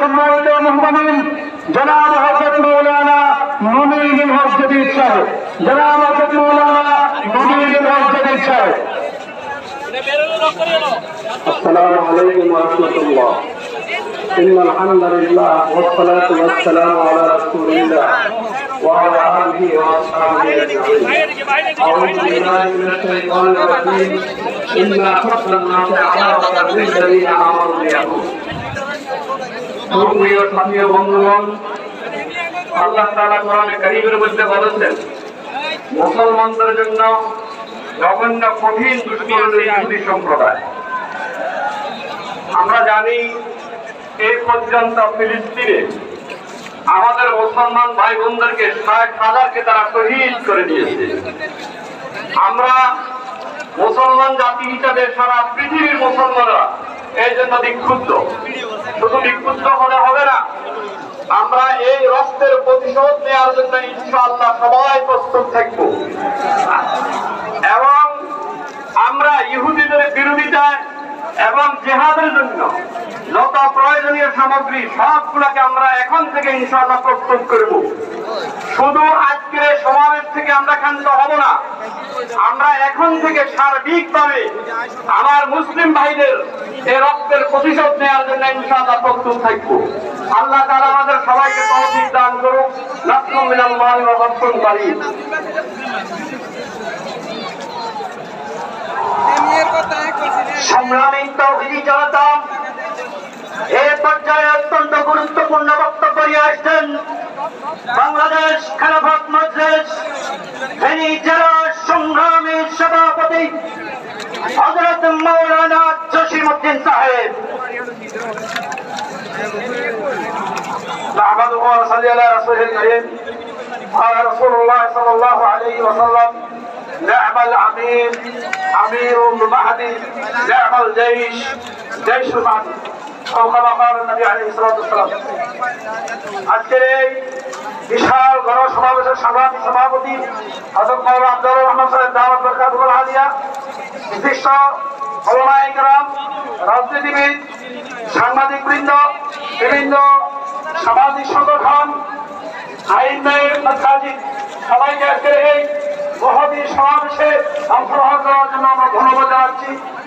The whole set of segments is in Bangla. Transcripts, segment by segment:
সম্মানিত মেহমানিন জনাব হজরত মৌলানা মুমিনুল হক জদিদ সাহেব জনাব হজরত মৌলানা মুমিনুল হক জদিদ সাহেব السلام عليكم ورحمة الله إن الحمد لله والصلاة والسلام على رسول الله وعلى آله وأصحابه أجمعين أعوذ بالله من الشيطان الرجيم إنا حكم الناس عرضة للذين آمنوا اليهود মুসলমানদের জন্য জঘন্য কঠিন ইহুদি সম্প্রদায়। আমরা জানি পর্যন্ত ফিলিস্তিনে আমাদের মুসলমান ভাই বোনদেরকে ষাট হাজারকে তারা শহীদ করে দিয়েছে। আমরা মুসলমান জাতি হিসাবে সারা পৃথিবীর মুসলমানরা এই জন্য বিক্ষুব্ধ। শুধু বিক্ষুব্ধ হলে হবে না, আমরা এই রক্তের প্রতিশোধ নেওয়ার জন্য ইনশাআল্লাহ সবাই প্রস্তুত থাকব। এবং আমরা ইহুদিদের বিরোধিতায় এবং জেহাদের জন্য যত প্রয়োজনীয় সামগ্রী সবগুলোকে আমরা এখন থেকে ইনশাআল্লাহ প্রস্তুত করব শুধু আজকের সমাবেশ থেকে আমরা ক্ষান্ত হব না। আমরা এখন থেকে সার্বিকভাবে আমার মুসলিম ভাইদের এই রক্তের প্রতিশোধ নেওয়ার জন্য ইনশাআল্লাহ প্রস্তুত থাকব। আল্লাহ তারা আমাদের সবাইকে তৌফিক দান করুক। নাসরুম মিনাল্লাহি ওয়া ফাতহুন কারীম। সংগ্রামী জনতা এ পর্যায়ে অত্যন্ত গুরুত্বপূর্ণ বক্তব্য নিয়ে আসছেন বাংলাদেশ খেলাফত মজলিস ফেনী জেলা সংগ্রামী সভাপতি হজরত মৌলানা জসিম উদ্দিন সাহেব نحمده ونصلي على رسوله الكريم قال رسول الله صلى الله عليه وسلم نعم الامير امير المهدي نعم الجيش جيش المهدي রাজনীতিবিদ সাংবাদিক বৃন্দ বিভিন্ন সামাজিক সংগঠন মাসাজিদ সবাইকে আজকের এই মহদী সমাবেশে অংশগ্রহণ করার জন্য আমরা ধন্যবাদ জানাচ্ছি।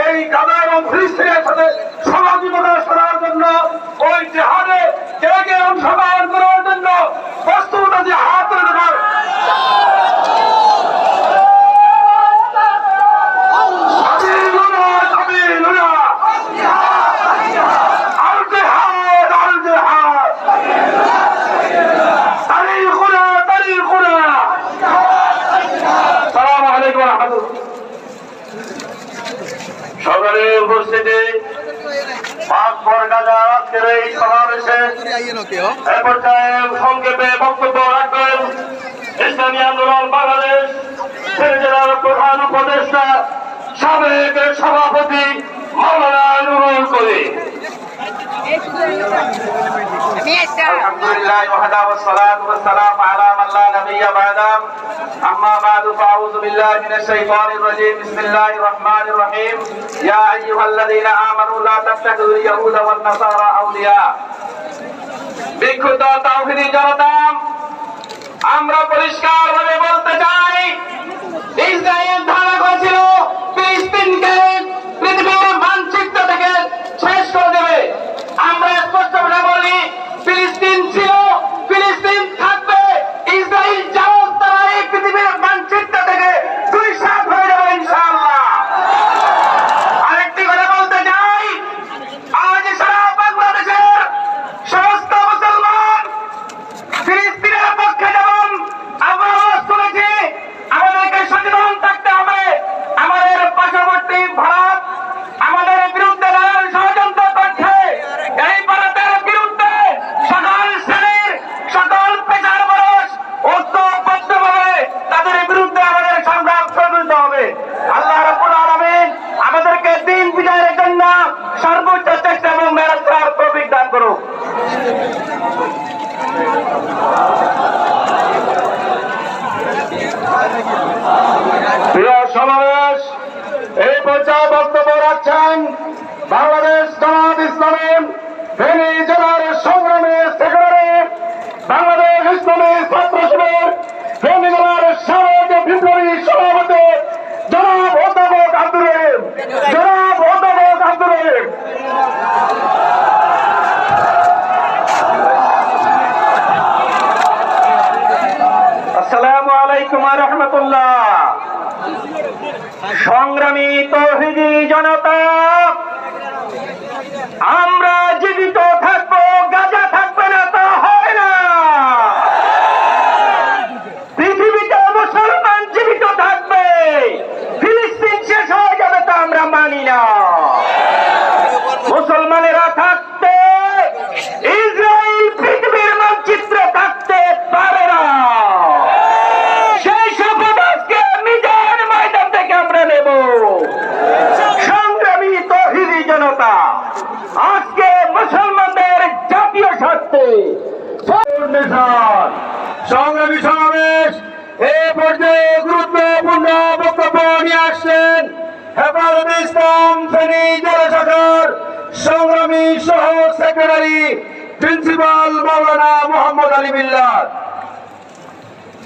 এই গাদা এবং ফিলিস্তিনের সাথে সহযোগিতা করার জন্য, ওই জেহাদে কে কে অংশগ্রহণ করার জন্য প্রস্তুত আছে, হাত তুলে সকালে উপস্থিতি। পাঁচ বর্গাজা আজকের এই সমাবেশে এ সংক্ষেপে বক্তব্য রাখবেন। ইসলামী আন্দোলন বাংলাদেশ জেলার প্রধান উপদেষ্টা, সাবেক সভাপতি মাওলানা নুরুল করিম। الحمد لله وحده والصلاة والسلام على من لا نبي بعده أما بعد فأعوذ بالله من الشيطان الرجيم بسم الله الرحمن الرحيم يا أيها الذين آمنوا لا تتخذوا اليهود والنصارى أولياء বিক্ষুব্ধ তাওহিদি জনতা আমরা পরিষ্কার পর্যায়ে বক্তব্য রাখছেন বাংলাদেশ জামাত ইসলামের ফেনি জেলার সংগ্রামী সেক্রেটারি বাংলাদেশ ইসলামী ছাত্র সভার ফেনি জেলার সাবেক বিপ্লবী সভাপতি জনাব অধ্যাপক আব্দুল রহিম। জনাব অধ্যাপক আব্দুল রহিম। আসসালামু আলাইকুম রহমতুল্লাহ। সংগ্রামী তৌহিদি জনতা, আমরা জীবিত থাকব, গাজা থাকবে না তা হয় না। পৃথিবীতে মুসলমান জীবিত থাকবে, ফিলিস্তিন শেষ হয়ে যাবে তা আমরা মানি না। মুসলমানেরা থাকতে ইসরায়েল পৃথিবীর মানচিত্রে থাকতে পারে না সেই শপথ আজকে মিজান ময়দান থেকে আমরা নেব সংগ্রামী তহিদি জনতা আজকে মুসলমানদের জাতীয় স্বার্থে সংগ্রামী সমাবেশ। এ পর্যায়ে গুরুত্বপূর্ণ বক্তব্য নিয়ে আসছেন হেফাজত ইসলাম ফেনী জেলা শাখার সংগ্রামী সহ সেক্রেটারি প্রিন্সিপাল মৌলানা মোহাম্মদ আলী বিল্লাহ